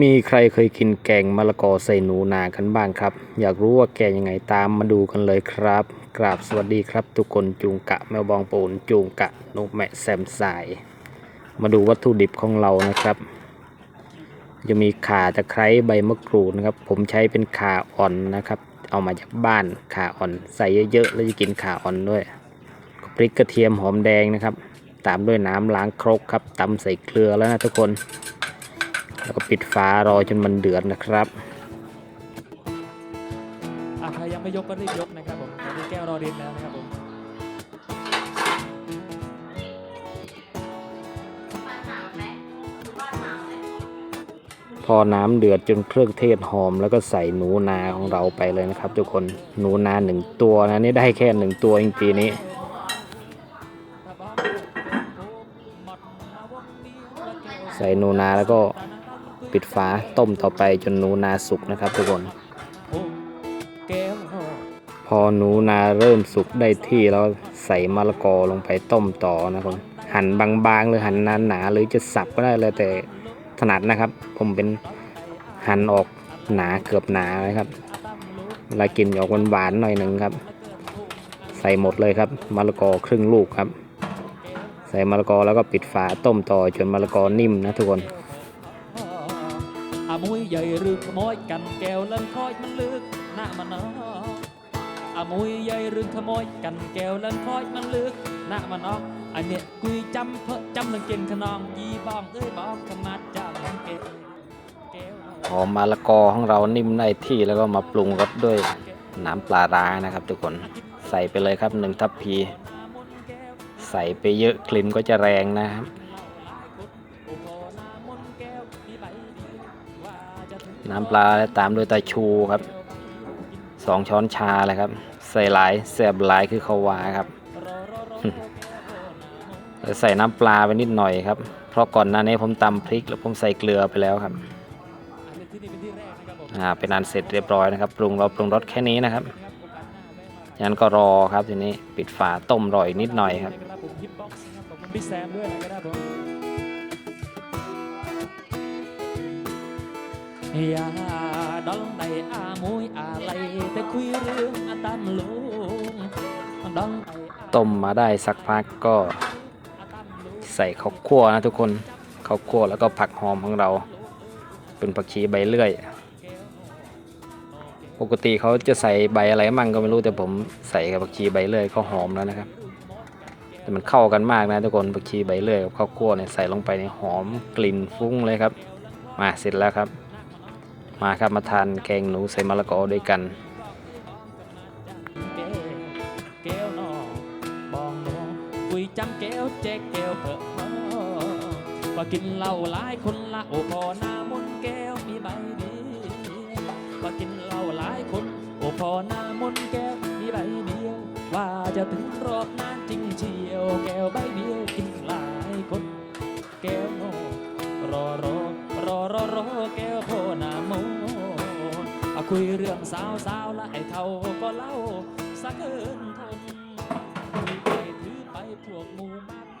มีใครเคยกินแกงมะละกอใส่หนูนากันบ้างครับ อยากรู้ว่าแกงยังไงตามมาดูกันเลยครับ กราบสวัสดีครับทุกคนจูงกะแมวบองปูนจูงกะนกแมะแซมสาย มาดูวัตถุดิบของเรานะครับ จะมีข่าตะไคร้ใบมะกรูดนะครับ ผมใช้เป็นข่าอ่อนนะครับ เอามาจากบ้านข่าอ่อนใส่เยอะๆแล้วจะกินข่าอ่อนด้วยพริกกระเทียมหอมแดงนะครับ ตามด้วยน้ำล้างครกครับตำใส่เกลือแล้วนะทุกคน แล้วก็ปิดฝารอจนมันเดือดนะครับอะใครยังไม่ยกก็รีบยกนะครับผมตอนนี้แก้วรอดินแล้วนะครับผมพอน้ำเดือดจนเครื่องเทศหอม แล้วก็ใส่หนูนาของเราไปเลยนะครับ ทุกคนหนูนาหนึ่งตัวนะนี่ได้แค่หนึ่งตัวจริงๆนี้ใส่หนูนาแล้วก็ ปิดฝาต้มต่อไปจนหนูนาสุกนะครับทุกคน พอหนูนาเริ่มสุกได้ที่แล้วใส่มะละกอลงไปต้มต่อนะครับหั่นบางๆหรือหั่นหนาๆหรือจะสับก็ได้เลยแต่ถนัดนะครับ ผมเป็นหั่นออกหนาเกือบหนานะครับเวลากินออกหวานๆหน่อยหนึ่งครับ ใส่หมดเลยครับมะละกอครึ่งลูกครับ ใส่มะละกอแล้วก็ปิดฝาต้มต่อจนมะละกอนิ่มนะทุกคน อามุยใหญ่รือขโมยกันแก้วเล่นคอยมันลึกหน้ามันเนาะอามุยใหญ่รือขโมยกันแก้วเล่นคอยมันลึกหน้ามันเนาะอันเนี้ยกุยจำเพอจำเรื่องเก่งขนองยีบองเอ้ยบองขมัดจำเก่งแก้วพอมะละกอของเรานิ่มได้ที่แล้วก็มาปรุงรสด้วยน้ำปลาร้านะครับทุกคนใส่ไปเลยครับหนึ่งทัพพี ใส่ไปเยอะกลิ่นก็จะแรงนะครับ น้ำปลาและตามด้วยตาชูครับสองช้อนชาเลยครับ ใส่หลายแสบหลายคือเขาวาครับใส่น้ำปลาไปนิดหน่อยครับ เพราะก่อนหน้านี้ผมตำพริกแล้วผมใส่เกลือไปแล้วครับเป็นอ่าเป็นอันเสร็จเรียบร้อยนะครับ ปรุงเราปรุงรสแค่นี้นะครับงั้นก็รอครับทีนี้ปิดฝาต้มรออีกนิดหน่อยครับ อกซ์นะครับผมพี่แซมด้วยนะครับผมอย่าดองใดอามุยอะไรแต่คุยเรื่องอาตามลุงดองใดอาต้มมาได้สักพักก็อาตามลุงใส่ข้าวคั่วนะทุกคนข้าวคั่วแล้วก็ผักหอมของเรา เป็นผักชีใบเลื่อย ปกติเขาจะใส่ใบอะไรมั่งก็ไม่รู้แต่ผมใส่กับผักชีใบเลื่อยก็หอมแล้วนะครับแต่มันเข้ากันมากนะทุกคนผักชีใบเลื่อยกับข้าวคั่วเนี่ยใส่ลงไปในหอมกลิ่นฟุ้งเลยครับ มาเสร็จแล้วครับ มาครับมาทานแกงหนูใส่มะละกอด้วยกันคุยจำแก้วแจกแก้วเผอะก็กินเหล้าหลายคนละโอ้พอหน้ามนแก้วมีใบดียวก็กินเหล้าหลายคน โอ้พอหน้ามนแก้วมีใบเดียวว่าจะถึงรอบนานจริงเชียว แก้วใบเดียวกินหลายคน แก้วโนรอรอรอรอรอแก้วโพอ คุยเรื่องสาวสาวและไอ้เท่าก็เล่าสักเกินทนคุยไปถือไปพวกหมูมาก